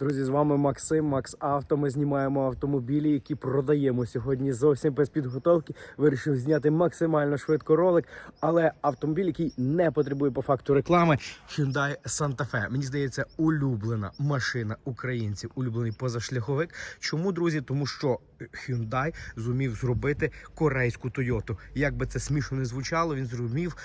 Друзі, з вами Максим, Макс Авто. Ми знімаємо автомобілі, які продаємо сьогодні зовсім без підготовки. Вирішив зняти максимально швидко ролик, але автомобіль, який не потребує по факту реклами, Hyundai Santa Fe. Мені здається, улюблена машина українців, улюблений позашляховик. Чому, друзі? Тому що Hyundai зумів зробити корейську Toyota. Як би це смішно не звучало, він зумів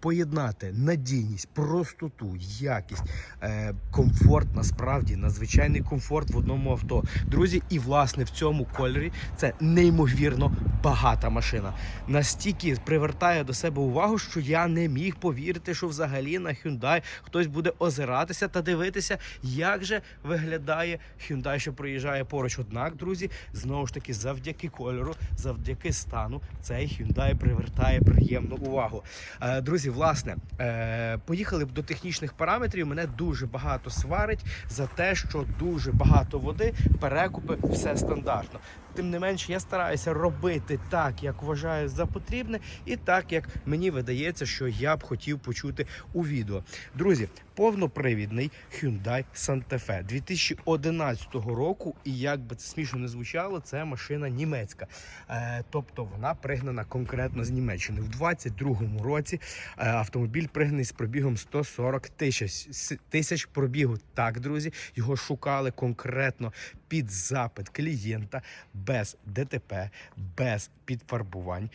поєднати надійність, простоту, якість, е, комфорт, насправді надзвичайний комфорт в одному авто. Друзі, і власне в цьому кольорі це неймовірно багата машина. Настільки привертає до себе увагу, що я не міг повірити, що взагалі на Hyundai хтось буде озиратися та дивитися, як же виглядає Hyundai, що проїжджає поруч. Однак, друзі, знову ж таки, завдяки кольору, завдяки стану, цей Hyundai привертає приємну увагу. Е, Друзі, власне, е, поїхали б до технічних параметрів. Мене дуже багато сварить за те, що дуже багато води, перекупи, все стандартно. Тим не менше, я стараюся робити так, як вважаю за потрібне, і так, як мені видається, що я б хотів почути у відео. Друзі, повнопривідний Hyundai Santa Fe 2011 року, і як би це смішно не звучало, це машина німецька. Е, тобто вона пригнана конкретно з Німеччини. В 22-му році е, автомобіль пригнаний з пробігом 140 тисяч тисяч пробігу. Так, друзі, його шукали конкретно під запит клієнта без ДТП, без підфарбувань.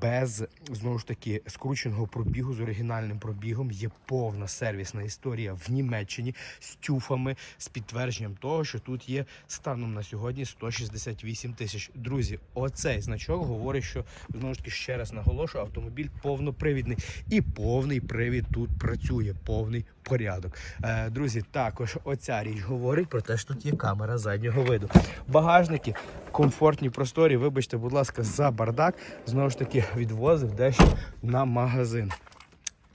Без знову ж таки скрученого пробігу з оригінальним пробігом є повна сервісна історія в Німеччині з тюфами, з підтвердженням того, що тут є станом на сьогодні 168 тисяч. Друзі, оцей значок говорить, що знову ж таки ще раз наголошую, автомобіль повнопривідний і повний привід тут працює, повний порядок. Е, друзі, також оця річ говорить про те, що тут є камера заднього виду. Багажники комфортні, просторі. Вибачте, будь ласка, за бардак. Знову ж таки, відвозив дещо на магазин.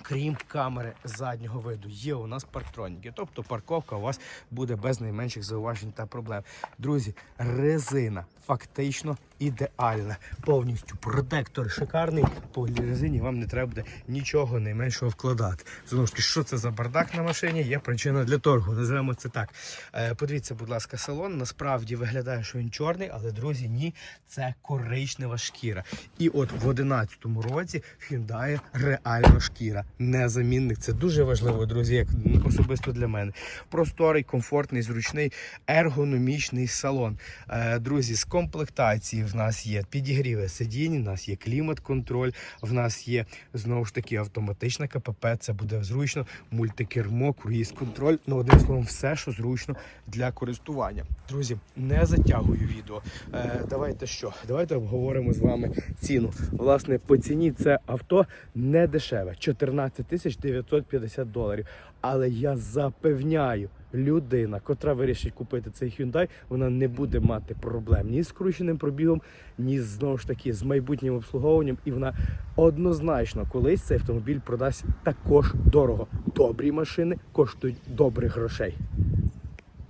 Крім камери заднього виду, є у нас парктроніки. Тобто парковка у вас буде без найменших зауважень та проблем. Друзі, резина фактично ідеальна. Повністю протектор шикарний. По резині вам не треба буде нічого найменшого вкладати. Знову ж таки, що це за бардак на машині? Є причина для торгу. Називаємо це так. Е, подивіться, будь ласка, салон. Насправді виглядає, що він чорний, але друзі, ні, це коричнева шкіра. І от в 11-му році Hyundai реально шкіра. Незамінник. Це дуже важливо, друзі, як особисто для мене. Просторий, комфортний, зручний, ергономічний салон. Е, друзі, з комплектації в нас є підігріви сидінь, в нас є клімат-контроль, в нас є знову ж таки автоматична КПП. Це буде зручно, мультикермо, круїз-контроль. Ну, одним словом, все, що зручно для користування. Друзі, не затягую відео. Е, давайте що? Давайте обговоримо з вами ціну. Власне, по ціні це авто не дешеве 14 тисяч 950 доларів. Але я запевняю, людина, котра вирішить купити цей Hyundai, вона не буде мати проблем ні з скрученим пробігом, ні знову ж таки з майбутнім обслуговуванням. І вона однозначно колись цей автомобіль продасть також дорого. Добрі машини коштують добрих грошей.